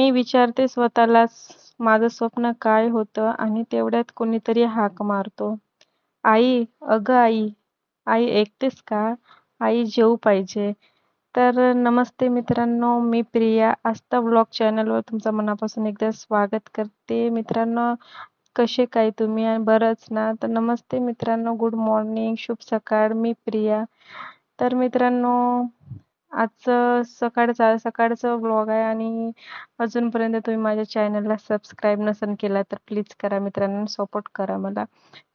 मी विचारते स्वतःलाच माझं स्वप्न काय होतं आणि तेवढ्यात कोणीतरी हाक मारतो. आई अगं आई आई ऐकतेस का? आई जेवू पाहिजे. तर नमस्ते मित्रांनो मी प्रिया. आस्था ब्लॉग चॅनलवर तुमचं मनापासून एकदा स्वागत करते. मित्रांनो कसे काय तुम्ही? बरंच ना? तर नमस्ते मित्रांनो गुड मॉर्निंग शुभ सकाळ. मी प्रिया. तर मित्रांनो आजचं सकाळचा सकाळचं ब्लॉग आहे आणि अजूनपर्यंत तुम्ही माझ्या चॅनलला सबस्क्राईब नसेल केला तर प्लीज करा मित्रांनो सपोर्ट करा मला.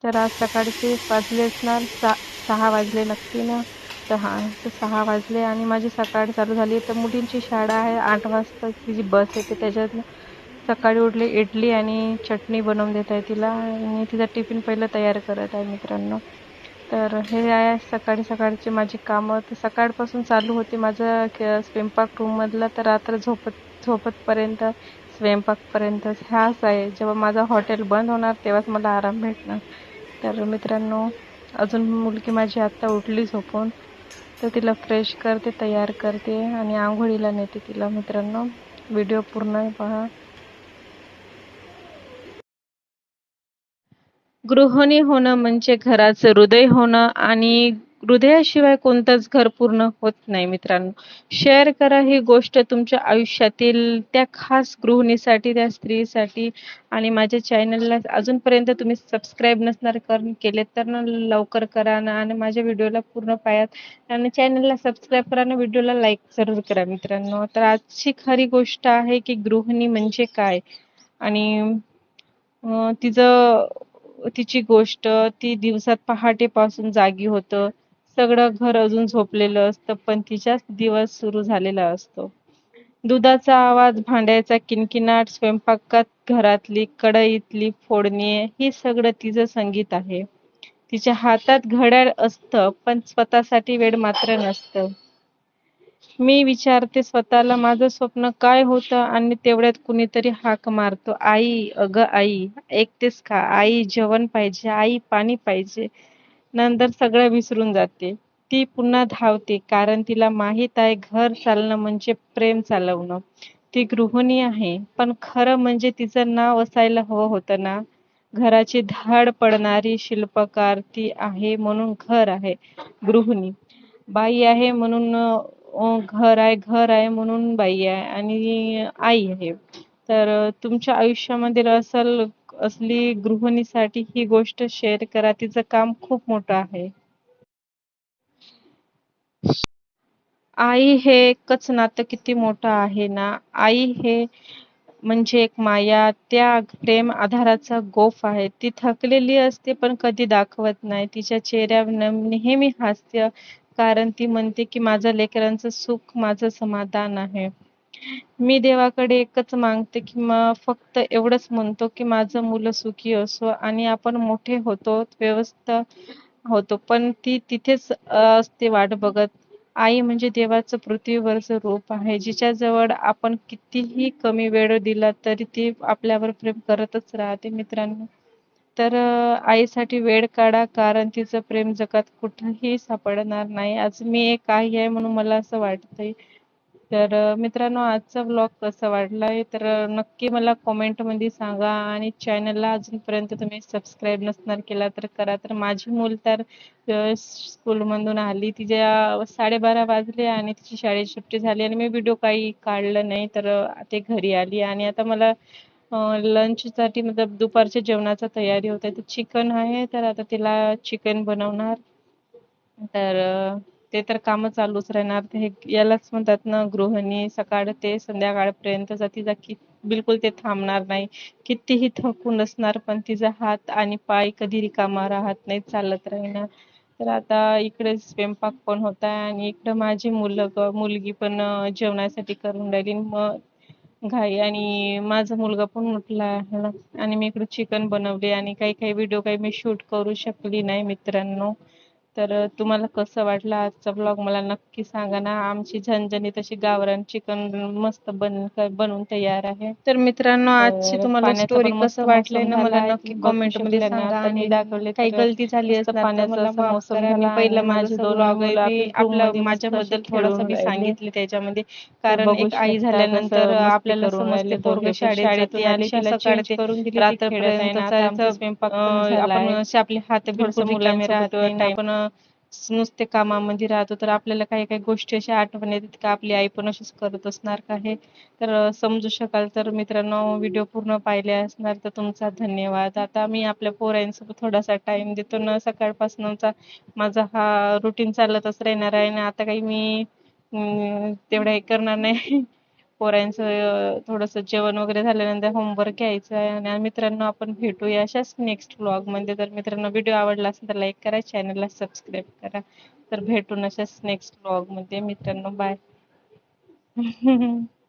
तर आज सकाळचे वाजले असणार सा सहा वाजले नक्की ना? तर हां तर सहा वाजले आणि माझी सकाळ चालू झाली. तर मुलींची शाळा आहे आठ वाजता जी बस येते त्याच्यात सकाळी उठले इडली आणि चटणी बनवून देत आहे तिला आणि तिचा टिफिन पहिलं तयार करत आहे मित्रांनो. तर हे आहे सकाळी सकाळची माझी कामं. तर सकाळपासून चालू होते माझं स्वयंपाक रूममधलं तर रात्र झोपत झोपतपर्यंत स्वयंपाकपर्यंत ह्याच आहे. जेव्हा माझं हॉटेल बंद होणार तेव्हाच मला आराम भेटणार. तर मित्रांनो अजून मुलगी माझी आत्ता उठली झोपून. तर तिला फ्रेश करते तयार करते आणि आंघोळीला नेते तिला मित्रांनो. व्हिडिओ पूर्ण पहा. गृहिणी होणं म्हणजे घराचं हृदय होणं आणि हृदयाशिवाय कोणतंच घर पूर्ण होत नाही मित्रांनो. शेअर करा ही गोष्ट तुमच्या आयुष्यातील त्या खास गृहिणीसाठी त्या स्त्रीसाठी आणि माझ्या चॅनलला अजूनपर्यंत तुम्ही सबस्क्राईब नसणार कर केले तर ना लवकर करा ना आणि माझ्या व्हिडिओला पूर्ण पायात आणि चॅनलला सबस्क्राईब करा आणि व्हिडिओला लाईक जरूर करा मित्रांनो. तर आजची खरी गोष्ट आहे की गृहिणी म्हणजे काय? आणि तिचं तिची गोष्ट ती दिवसात पहाटेपासून जागी होतं. सगळं घर अजून झोपलेलं असतं पण तिचाच दिवस सुरू झालेला असतो. दुधाचा आवाज भांड्याचा किनकिनाट स्वयंपाकात घरातली कढईतली फोडणी ही सगळं तिचं संगीत आहे. तिच्या हातात घड्याळ असतं पण स्वतःसाठी वेळ मात्र नसतं. मी विचारते स्वतःला माझं स्वप्न काय होतं आणि तेवढ्यात कुणीतरी हाक मारतो. आई अगं आई ऐकतेस का? आई जेवण पाहिजे आई पाणी पाहिजे. नंतर सगळं विसरून जाते. ती पुन्हा धावते कारण तिला माहीत आहे घर चालणं म्हणजे प्रेम चालवणं. ती गृहिणी आहे. पण खरं म्हणजे तिचं नाव असायला हवं होतं ना? घराची धाड पडणारी शिल्पकार ती आहे म्हणून घर आहे. गृहिणी. बाई आहे म्हणून घर आहे घर आहे म्हणून बाई आहे आणि आई आहे. तर तुमच्या आयुष्यामध्ये असल असली गृहिणीसाठी ही गोष्ट शेअर करा. तिचं काम खूप मोठं आहे. आई हे एकच नातं किती मोठं आहे ना? आई हे म्हणजे एक माया. त्या प्रेम आधाराचा गोफ आहे. ती थकलेली असते पण कधी दाखवत नाही. तिच्या चेहऱ्यावर नेहमी हास्य कारण ती म्हणते की माझ्या लेकरांचं सुख माझं समाधान आहे. मी देवाकडे एकच मागते की मग फक्त एवढंच म्हणतो की माझं मुलं सुखी असो आणि आपण मोठे होतो व्यवस्था होतो. पण ती तिथेच असते वाट बघत. आई म्हणजे देवाचं पृथ्वीवरचं रूप आहे. जिच्याजवळ आपण कितीही कमी वेळ दिला तरी ती आपल्यावर प्रेम करतच राहते. मित्रांनो तर आईसाठी वेळ काढा कारण तिचं प्रेम जगात कुठंही सापडणार नाही. आज मी एक आई आहे म्हणून मला असं वाटतंय. तर मित्रांनो आजचा ब्लॉग कसा वाटला आहे तर नक्की मला कॉमेंटमध्ये सांगा आणि चॅनलला अजूनपर्यंत तुम्ही सबस्क्राईब नसणार केला तर करा. तर माझी मूल तर स्कूलमधून आली. तिच्या साडेबारा वाजले आणि तिची शाळेची सुट्टी झाली आणि मी व्हिडिओ काही काढलं नाही. तर ते घरी आली आणि आता मला लंचसाठी मतलब दुपारच्या जेवणाचा तयारी होत. आहे तर चिकन आहे तर आता तिला चिकन बनवणार. तर ते तर कामं चालूच राहणार. हे यालाच म्हणतात ना गृहिणी सकाळ ते संध्याकाळपर्यंतचा तिचा की बिलकुल ते थांबणार नाही. कितीही थकून असणार पण तिचा हात आणि पाय कधी रिकामा राहत नाही चालत राहणार. तर आता इकडे स्वयंपाक पण होत आहे आणि इकडं माझी मुलं मुलगी पण जेवणासाठी करून राहिली. मग घाई आणि माझा मुलगा पण उठला आणि मी इकडे चिकन बनवले आणि काही काही व्हिडिओ काही मी शूट करू शकली नाही मित्रांनो. तर तुम्हाला कसं वाटलं आजचा ब्लॉग मला नक्की सांगा ना. आमची झणझणीत अशी गावरान चिकन मस्त बन बनवून तयार आहे. तर मित्रांनो आजची तुम्हाला पाण्याचं स्टोरी कसं वाटलंय ना मला. नक्की कमेंटमध्ये सांगा. आणि दाखवले काही गलती झाली पाण्याचं असं मी पहिलं माझं ब्लॉग आपल्या माझ्याबद्दल थोडंसं मी सांगितलं त्याच्यामध्ये. कारण एक आई झाल्यानंतर आपल्याला समजते पोरग. शाळेत आणि change करून दिली, रात्रपर्यंत स्वयंपाक. आपण आपले हात मुलांसोबत टाइम time आपण नुसते कामामध्ये राहतो तर आपल्याला काही काही गोष्टी अशा आठवण येतात का आपली आई पण अशीच करत असणार का हे? तर समजू शकाल. तर मित्रांनो व्हिडिओ पूर्ण पाहिले असणार तर तुमचा धन्यवाद. आता मी आपल्या पोरांसोबत थोडासा टाइम देतो. ना सकाळपासूनचा माझा हा रुटीन चालतच राहणार आहे. आणि आता काही मी तेवढा तेवढं हे करणार नाही. पोरांचं थोडस थोडंसं जेवण वगैरे झाल्यानंतर होमवर्क घ्यायचं आहे आणि मित्रांनो आपण भेटूया अशाच नेक्स्टमध्ये. तर मित्रांनो व्हिडिओ आवडला असेल तर लाईक करा चॅनलला सबस्क्राईब करा. तर भेटून अशाच नेक्स्टमध्ये. मित्रांनो बाय